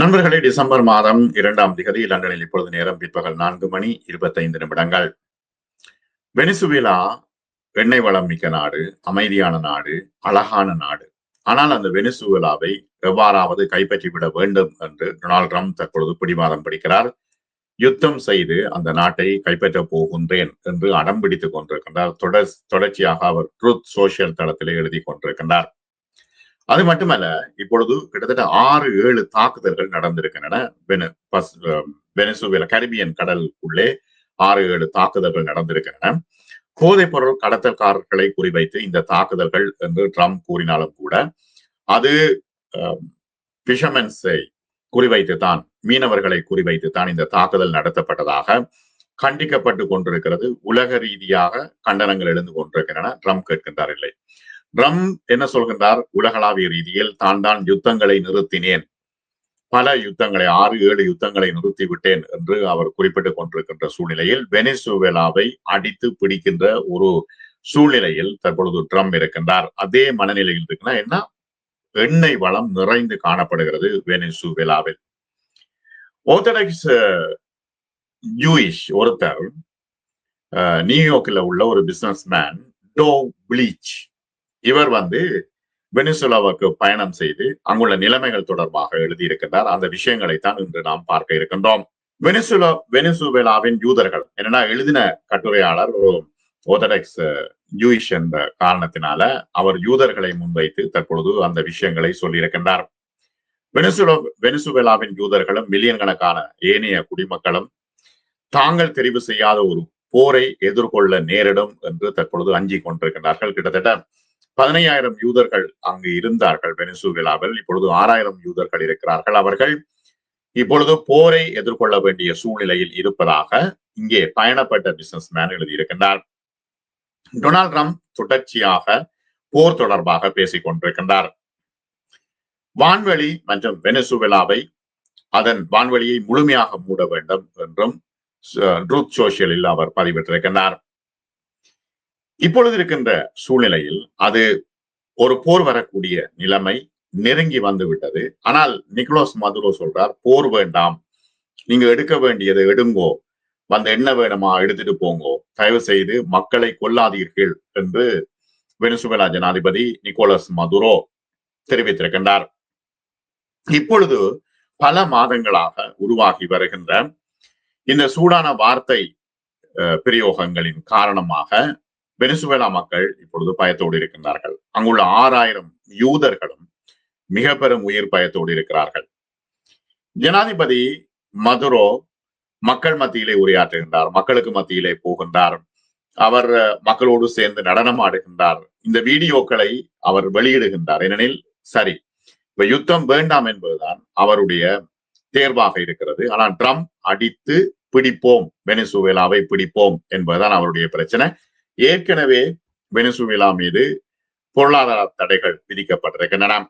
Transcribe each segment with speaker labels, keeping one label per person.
Speaker 1: நண்பர்களே டிசம்பர் மாதம் இரண்டாம் திகதி லண்டனில் இப்பொழுது நேரம் பிற்பகல் நான்கு மணி இருபத்தைந்து நிமிடங்கள். வெனிசுவேலா எண்ணெய் வளம் மிக்க நாடு அமைதியான நாடு அழகான நாடு. ஆனால் அந்த வெனிசுவேலாவை எவ்வாறாவது கைப்பற்றிவிட வேண்டும் என்று டொனால்ட் ட்ரம்ப் தற்பொழுது பிடிவாதம் பிடிக்கிறார். யுத்தம் செய்து அந்த நாட்டை கைப்பற்றப் போகின்றேன் என்று அடம் பிடித்துக் கொண்டிருக்கின்றார். தொடர் தொடர்ச்சியாக அவர் ட்ரூத் சோசியல் தளத்திலே எழுதி கொண்டிருக்கின்றார். அது மட்டுமல்ல இப்பொழுது கிட்டத்தட்ட ஆறு ஏழு தாக்குதல்கள் நடந்திருக்கின்றன. வெனிசுவேல கரிபியன் கடல் உள்ளே ஆறு ஏழு தாக்குதல்கள் நடந்திருக்கின்றன. போதைப் பொருள் கடத்தல்காரர்களை குறிவைத்து இந்த தாக்குதல்கள் என்று ட்ரம்ப் கூறினாலும் கூட அது பிஷமன்ஸை குறிவைத்து தான் மீனவர்களை குறிவைத்து தான் இந்த தாக்குதல் நடத்தப்பட்டதாக கண்டிக்கப்பட்டு கொண்டிருக்கிறது. உலக ரீதியாக கண்டனங்கள் எழுந்து கொண்டிருக்கின்றன. ட்ரம்ப் கேட்கின்றார் இல்லை. ட்ரம் என்ன சொல்கின்றார்? உலகளாவிய ரீதியில் தான் தான் யுத்தங்களை நிறுத்தினேன். பல யுத்தங்களை ஆறு ஏழு யுத்தங்களை நிறுத்திவிட்டேன் என்று அவர் குறிப்பிட்டுக் கொண்டிருக்கின்ற சூழ்நிலையில் வெனிசுவேலாவை அடித்து பிடிக்கின்ற ஒரு சூழ்நிலையில் தற்பொழுது ட்ரம் இருக்கின்றார். அதே மனநிலையில் இருக்குன்னா என்ன? எண்ணெய் வளம் நிறைந்து காணப்படுகிறது வெனிசுவேலாவில். ஓர்த்தடாக்ஸ் ஜூயிஷ் ஒருத்தர் நியூயார்க்கில் உள்ள ஒரு பிசினஸ் மேன் டோ பிளீச் இவர் வந்து வெனிசுலாவுக்கு பயணம் செய்து அங்குள்ள நிலைமைகள் தொடர்பாக எழுதியிருக்கின்றார். அந்த விஷயங்களை தான் இன்று நாம் பார்க்க இருக்கின்றோம். வெனிசுலா வெனிசுவேலாவின் யூதர்கள் என்னன்னா எழுதின கட்டுரையாளர் ஒரு ஓதடெக்ஸ் ஜூயிஷ் என்ற காரணத்தினால அவர் யூதர்களை முன்வைத்து தற்பொழுது அந்த விஷயங்களை சொல்லியிருக்கின்றார். வெனிசுலா வெனிசுவேலாவின் யூதர்களும் மில்லியன் கணக்கான ஏனைய குடிமக்களும் தாங்கள் தெரிவு செய்யாத ஒரு போரை எதிர்கொள்ள நேரிடும் என்று தற்பொழுது அஞ்சி கொண்டிருக்கின்றார்கள். கிட்டத்தட்ட பதினையாயிரம் யூதர்கள் அங்கு இருந்தார்கள் வெனிசுவேலாவில். இப்பொழுது ஆறாயிரம் யூதர்கள் இருக்கிறார்கள் அவர்கள். இப்பொழுது போரை எதிர்கொள்ள வேண்டிய சூழ்நிலையில் இருப்பதாக இங்கே பயணப்பட்ட பிசினஸ் மேன் எழுதியிருக்கின்றார். டொனால்ட் ட்ரம்ப் தொடர்ச்சியாக போர் தொடர்பாக பேசிக் கொண்டிருக்கின்றார். வான்வெளி மற்றும் வெனிசுவேலாவை அதன் வான்வெளியை முழுமையாக மூட வேண்டும் என்றும் ட்ரூத் சோசியலில் அவர் பதிவிட்டிருக்கின்றார். இப்பொழுது இருக்கின்ற சூழ்நிலையில் அது ஒரு போர் வரக்கூடிய நிலைமை நெருங்கி வந்து விட்டது ஆனால் நிக்கோலஸ் மதுரோ சொல்றார் போர் வேண்டாம். நீங்க எடுக்க வேண்டியதை எடுங்கோ. வந்து என்ன வேணுமா எடுத்துட்டு போங்கோ. தயவு செய்து மக்களை கொல்லாதீர்கள் என்று வெனிசுவேலா ஜனாதிபதி நிக்கோலஸ் மதுரோ தெரிவித்திருக்கின்றார். இப்பொழுது பல மாதங்களாக உருவாகி வருகின்ற இந்த சூடான வார்த்தை பிரயோகங்களின் காரணமாக வெனிசுவேலா மக்கள் இப்பொழுது பயத்தோடு இருக்கின்றார்கள். அங்குள்ள ஆறாயிரம் யூதர்களும் மிக பெரும் உயிர் பயத்தோடு இருக்கிறார்கள். ஜனாதிபதி மதுரோ மக்கள் மத்தியிலே உரையாற்றுகின்றார் மக்களுக்கு மத்தியிலே போகின்றார் அவர் மக்களோடு சேர்ந்து நடனம் ஆடுகின்றார். இந்த வீடியோக்களை அவர் வெளியிடுகின்றார். ஏனெனில் சரி இப்ப யுத்தம் வேண்டாம் என்பதுதான் அவருடைய தேர்வாக இருக்கிறது. ஆனால் ட்ரம்ப் அடித்து பிடிப்போம் வெனிசுவேலாவை பிடிப்போம் என்பதுதான் அவருடைய பிரச்சனை. ஏற்கனவே வெனிசுவேலா மீது பொருளாதார தடைகள் விதிக்கப்பட்டிருக்கின்றன.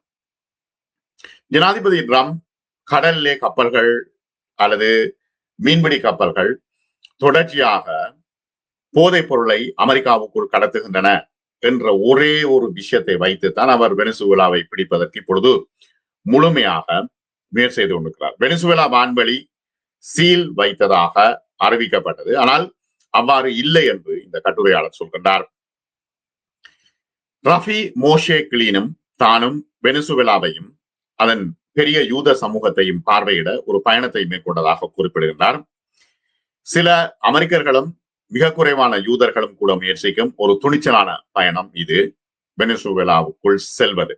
Speaker 1: ஜனாதிபதி ட்ரம்ப் கடல்லே கப்பல்கள் அல்லது மீன்பிடி கப்பல்கள் தொடர்ச்சியாக போதைப் பொருளை அமெரிக்காவுக்குள் கடத்துகின்றன என்ற ஒரே ஒரு விஷயத்தை வைத்துத்தான் அவர் வெனிசுவேலாவை பிடிப்பதற்கு இப்பொழுது முழுமையாக முயற்சி செய்து கொண்டிருக்கிறார். வெனிசுவேலா வான்வெளி சீல் வைத்ததாக அறிவிக்கப்பட்டது. ஆனால் அவ்வாறு இல்லை என்று இந்த கட்டுரையாளர் சொல்கின்றார். ரஃபி மோஷே கிளீனும் தானும் வெனிசுவேலாவையும் அதன் பெரிய யூத சமூகத்தையும் பார்வையிட ஒரு பயணத்தை மேற்கொண்டதாக குறிப்பிடுகின்றார். சில அமெரிக்கர்களும் மிக குறைவான யூதர்களும் கூட முயற்சிக்கும் ஒரு துணிச்சலான பயணம் இது. வெனிசுவேலாவுக்குள் செல்வது.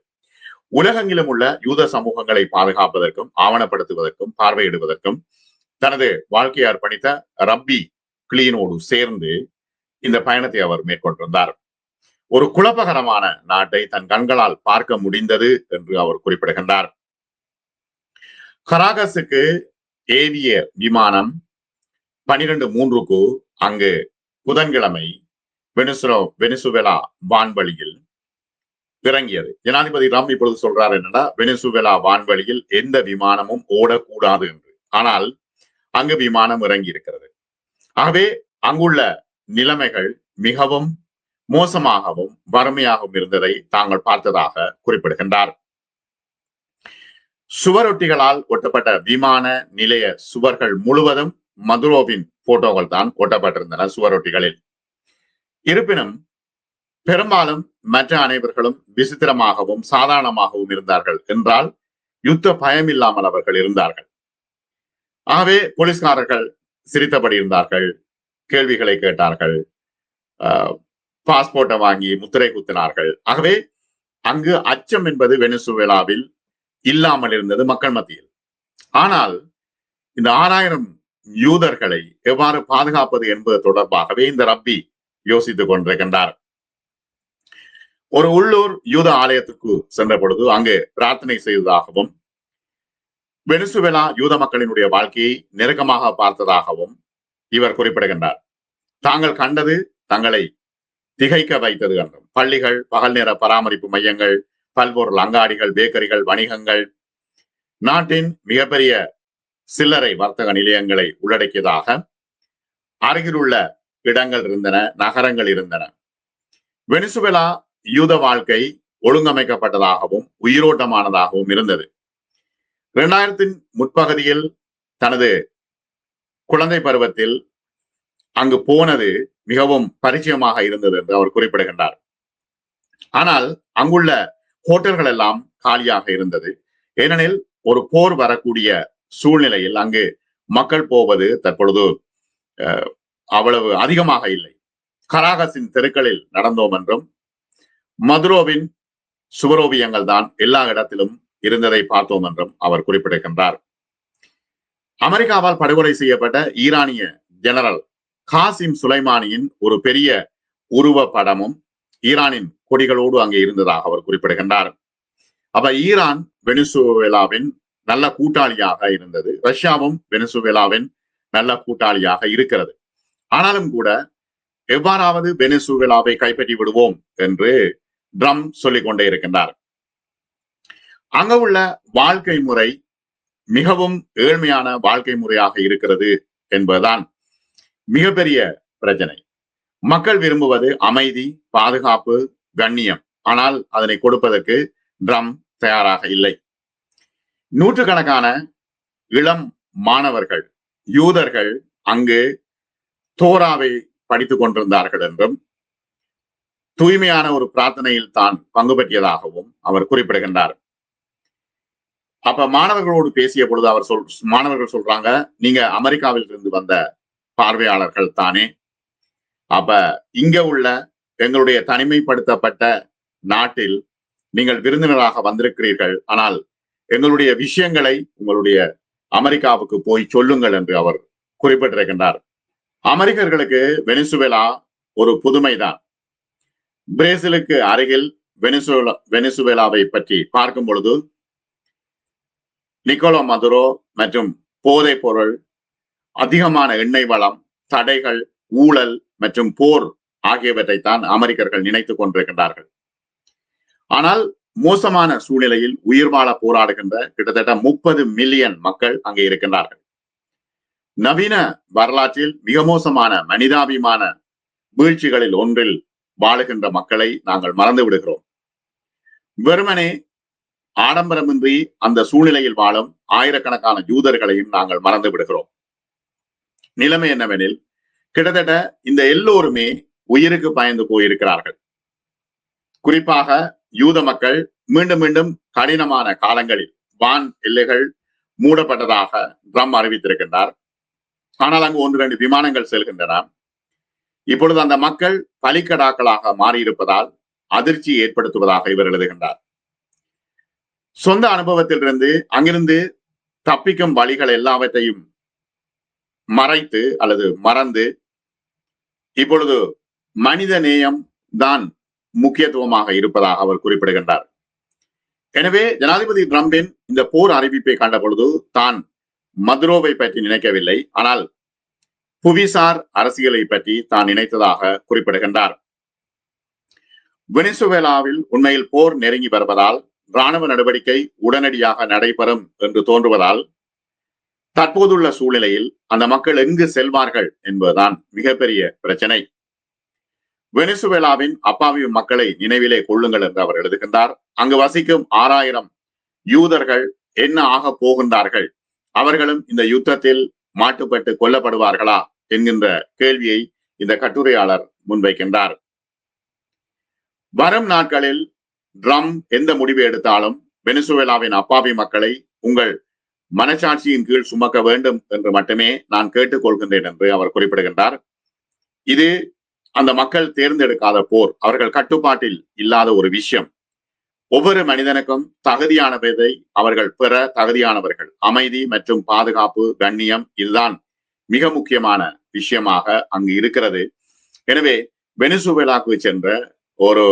Speaker 1: உலகெங்கிலும் உள்ள யூத சமூகங்களை பாதுகாப்பதற்கும் ஆவணப்படுத்துவதற்கும் பார்வையிடுவதற்கும் தனது வாழ்க்கையை அர்ப்பணித்த ரப்பி கிளீனோடு சேர்ந்து இந்த பயணத்தை அவர் மேற்கொண்டிருந்தார். ஒரு குழப்பகரமான நாட்டை தன் கண்களால் பார்க்க முடிந்தது என்று அவர் குறிப்பிடுகின்றார். கராகஸுக்கு ஏவிய விமானம் பனிரெண்டு மூன்றுக்கு அங்கு புதன்கிழமை வெனிசுலோ வெனிசுவேலா வான்வழியில் இறங்கியது. ஜனாதிபதி ராம் இப்பொழுது சொல்றார் என்னன்னா வெனிசுவேலா வான்வழியில் எந்த விமானமும் ஓடக்கூடாது என்று. ஆனால் அங்கு விமானம் இறங்கி இருக்கிறது ஆகவே அங்குள்ள நிலைமைகள் மிகவும் மோசமாகவும் வறுமையாகவும் இருந்ததை தாங்கள் பார்த்ததாக குறிப்பிடுகின்றார். சுவரொட்டிகளால் ஒட்டப்பட்ட விமான நிலைய சுவர்கள் முழுவதும் மதுரோவின் போட்டோகள் தான் ஒட்டப்பட்டிருந்தன சுவரொட்டிகளில். இருப்பினும் பெரும்பாலும் மற்ற அனைவர்களும் விசித்திரமாகவும் சாதாரணமாகவும் இருந்தார்கள் என்றால் யுத்த பயம் இல்லாமல் அவர்கள் இருந்தார்கள். ஆகவே போலீஸ்காரர்கள் சிரித்தபடி இருந்தார்கள் கேள்விகளை கேட்டார்கள். பாஸ்போர்ட்டை வாங்கி முத்திரை குத்தினார்கள். ஆகவே அங்கு அச்சம் என்பது வெனிசுவேலாவில் இல்லாமல் இருந்தது மக்கள் மத்தியில். ஆனால் இந்த ஆறாயிரம் யூதர்களை எவ்வாறு பாதுகாப்பது என்பது தொடர்பாகவே இந்த ரப்பி யோசித்துக் கொண்டிருக்கின்றார். ஒரு உள்ளூர் யூத ஆலயத்துக்கு சென்ற பொழுது அங்கு பிரார்த்தனை செய்ததாகவும் வெனிசுவேலா யூத மக்களினுடைய வாழ்க்கையை நெருக்கமாக பார்த்ததாகவும் இவர் குறிப்பிடுகின்றார். தாங்கள் கண்டது தங்களை திகைக்க வைத்தது என்றும் பள்ளிகள் பகல் நேர பராமரிப்பு மையங்கள் பல்பொருள் அங்காடிகள் பேக்கரிகள் வணிகங்கள் நாட்டின் மிகப்பெரிய சில்லறை வர்த்தக நிலையங்களை உள்ளடக்கியதாக அருகிலுள்ள இடங்கள் இருந்தன நகரங்கள் இருந்தன. வெனிசுவேலா யூத வாழ்க்கை ஒழுங்கமைக்கப்பட்டதாகவும் உயிரோட்டமானதாகவும் இருந்தது. இரண்டாயிரத்தின் முற்பகுதியில் தனது குழந்தை பருவத்தில் அங்கு போனது மிகவும் பரிச்சயமாக இருந்தது என்று அவர் குறிப்பிடுகின்றார். ஆனால் அங்குள்ள ஹோட்டல்கள் எல்லாம் காலியாக இருந்தது. ஏனெனில் ஒரு போர் வரக்கூடிய சூழ்நிலையில் அங்கு மக்கள் போவது தற்பொழுது அவ்வளவு அதிகமாக இல்லை. கராகஸின் தெருக்களில் நடந்தோம் என்றும் மதுரோவின் சுவரோவியங்கள் தான் எல்லா இடத்திலும் இருந்ததை பார்த்தோம் என்றும் அவர் குறிப்பிடுகின்றார். அமெரிக்காவால் படுகொலை செய்யப்பட்ட ஈரானிய ஜெனரல் காசிம் சுலைமானியின் ஒரு பெரிய உருவ படமும் ஈரானின் கொடிகளோடு அங்கே இருந்ததாக அவர் குறிப்பிடுகின்றார். அப்ப ஈரான் வெனிசுவேலாவின் நல்ல கூட்டாளியாக இருந்தது. ரஷ்யாவும் வெனிசுவேலாவின் நல்ல கூட்டாளியாக இருக்கிறது. ஆனாலும் கூட எவ்வாறாவது வெனிசுவேலாவை கைப்பற்றி விடுவோம் என்று ட்ரம் சொல்லிக் கொண்டே இருக்கின்றார். அங்க உள்ள வாழ்க்கை முறை மிகவும் ஏழ்மையான வாழ்க்கை முறையாக இருக்கிறது என்பதுதான் மிகப்பெரிய பிரச்சனை. மக்கள் விரும்புவது அமைதி பாதுகாப்பு கண்ணியம். ஆனால் அதனை கொடுப்பதற்கு ட்ரம் தயாராக இல்லை. நூற்றுக்கணக்கான இளம் மாணவர்கள் யூதர்கள் அங்கு தோராவை படித்துக் கொண்டிருந்தார்கள் என்றும் தூய்மையான ஒரு பிரார்த்தனையில் தான் பங்கு பெற்றியதாகவும் அவர் குறிப்பிடுகின்றார். அப்ப மாணவர்களோடு பேசிய பொழுது அவர் சொல் மாணவர்கள் சொல்றாங்க நீங்க அமெரிக்காவில் இருந்து வந்த பார்வையாளர்கள் தானே? அப்ப இங்க உள்ள எங்களுடைய தனிமைப்படுத்தப்பட்ட நாட்டில் நீங்கள் விருந்தினராக வந்திருக்கிறீர்கள். ஆனால் எங்களுடைய விஷயங்களை உங்களுடைய அமெரிக்காவுக்கு போய் சொல்லுங்கள் என்று அவர் குறிப்பிட்டிருக்கின்றார். அமெரிக்கர்களுக்கு வெனிசுவேலா ஒரு புதுமைதான். பிரேசிலுக்கு அருகில் வெனிசுவேலா வெனிசுவேலாவை பற்றி பார்க்கும் பொழுது நிக்கோலோ மதுரோ மற்றும் போதைப் பொருள் அதிகமான எண்ணெய் வளம் தடைகள் ஊழல் மற்றும் போர் ஆகியவற்றை தான் அமெரிக்கர்கள் நினைத்துக் கொண்டிருக்கின்றார்கள். ஆனால் மோசமான சூழ்நிலையில் உயிர் வாழ போராடுகின்ற கிட்டத்தட்ட முப்பது மில்லியன் மக்கள் அங்கே இருக்கின்றார்கள். நவீன வரலாற்றில் மிக மோசமான மனிதாபிமான வீழ்ச்சிகளில் ஒன்றில் வாழுகின்ற மக்களை நாங்கள் மறந்து விடுகிறோம். வெறுமனே ஆடம்பரமின்றி அந்த சூழ்நிலையில் வாழும் ஆயிரக்கணக்கான யூதர்களையும் நாங்கள் மறந்து விடுகிறோம். நிலைமை என்னவெனில் கிட்டத்தட்ட இந்த எல்லோருமே உயிருக்கு பயந்து போயிருக்கிறார்கள். குறிப்பாக யூத மக்கள் மீண்டும் மீண்டும் கடினமான காலங்களில் வான் எல்லைகள் மூடப்பட்டதாக ட்ரம் அறிவித்திருக்கின்றார். ஆனால் அங்கு ஒன்று ரெண்டு விமானங்கள் செல்கின்றன. இப்பொழுது அந்த மக்கள் பலிக்கடாக்களாக மாறியிருப்பதால் அதிர்ச்சி ஏற்படுத்துவதாக இவர் எழுதுகின்றார். சொந்த அனுபவத்திலிருந்து அங்கிருந்து தப்பிக்கும் வழிகள் எல்லாவற்றையும் மறைத்து அல்லது மறந்து இப்பொழுது மனித நேயம் தான் முக்கியத்துவமாக இருப்பதாக அவர் குறிப்பிடுகின்றார். எனவே ஜனாதிபதி டிரம்பின் இந்த போர் அறிவிப்பை கண்ட பொழுது தான் மதுரோவை பற்றி நினைக்கவில்லை. ஆனால் புவிசார் அரசியலை பற்றி தான் நினைத்ததாக குறிப்பிடுகின்றார். வெனிசுவேலாவில் உண்மையில் போர் நெருங்கி வருவதால் இராணுவ நடவடிக்கை உடனடியாக நடைபெறும் என்று தோன்றுவதால் தற்போதுள்ள சூழ்நிலையில் அந்த மக்கள் எங்கு செல்வார்கள் என்பதுதான் மிகப்பெரிய பிரச்சனை. வெனிசுவேலாவின் அப்பாவி மக்களை நினைவிலே கொள்ளுங்கள் என்று அவர் எழுதுகின்றார். அங்கு வசிக்கும் ஆறாயிரம் யூதர்கள் என்ன ஆக போகின்றார்கள்? அவர்களும் இந்த யுத்தத்தில் மாட்டுப்பட்டு கொல்லப்படுவார்களா? என்கின்ற கேள்வியை இந்த கட்டுரையாளர் முன்வைக்கின்றார். வரும் நாட்களில் ட்ரம் எந்த முடிவை எடுத்தாலும் வெனிசுவேலாவின் அப்பாவி மக்களை உங்கள் மனசாட்சியின் கீழ் சுமக்க வேண்டும் என்று மட்டுமே நான் கேட்டுக்கொள்கின்றேன் என்று அவர் குறிப்பிடுகின்றார். இது அந்த மக்கள் தேர்ந்தெடுக்காத போர் அவர்கள் கட்டுப்பாட்டில் இல்லாத ஒரு விஷயம். ஒவ்வொரு மனிதனுக்கும் தகுதியானவதை அவர்கள் பெற தகுதியானவர்கள். அமைதி மற்றும் பாதுகாப்பு கண்ணியம் இதுதான் மிக முக்கியமான விஷயமாக அங்கு இருக்கிறது. எனவே வெனிசுவேலாக்கு சென்ற ஒரு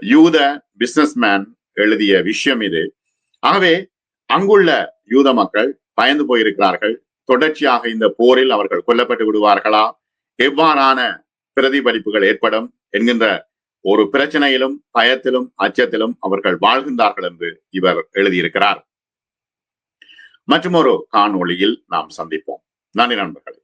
Speaker 1: யூத பிசினஸ்மேன் எழுதிய விஷயம் இது. ஆகவே அங்குள்ள யூத மக்கள் பயந்து போயிருக்கிறார்கள். தொடர்ச்சியாக இந்த போரில் அவர்கள் கொல்லப்பட்டு விடுவார்களா? எவ்வாறான பிரதிபலிப்புகள் ஏற்படும்? என்கின்ற ஒரு பிரச்சனையிலும் பயத்திலும் அச்சத்திலும் அவர்கள் வாழ்கின்றார்கள் என்று இவர் எழுதியிருக்கிறார். மற்றும் ஒரு காணொளியில் நாம் சந்திப்போம். நன்றி நண்பர்களே.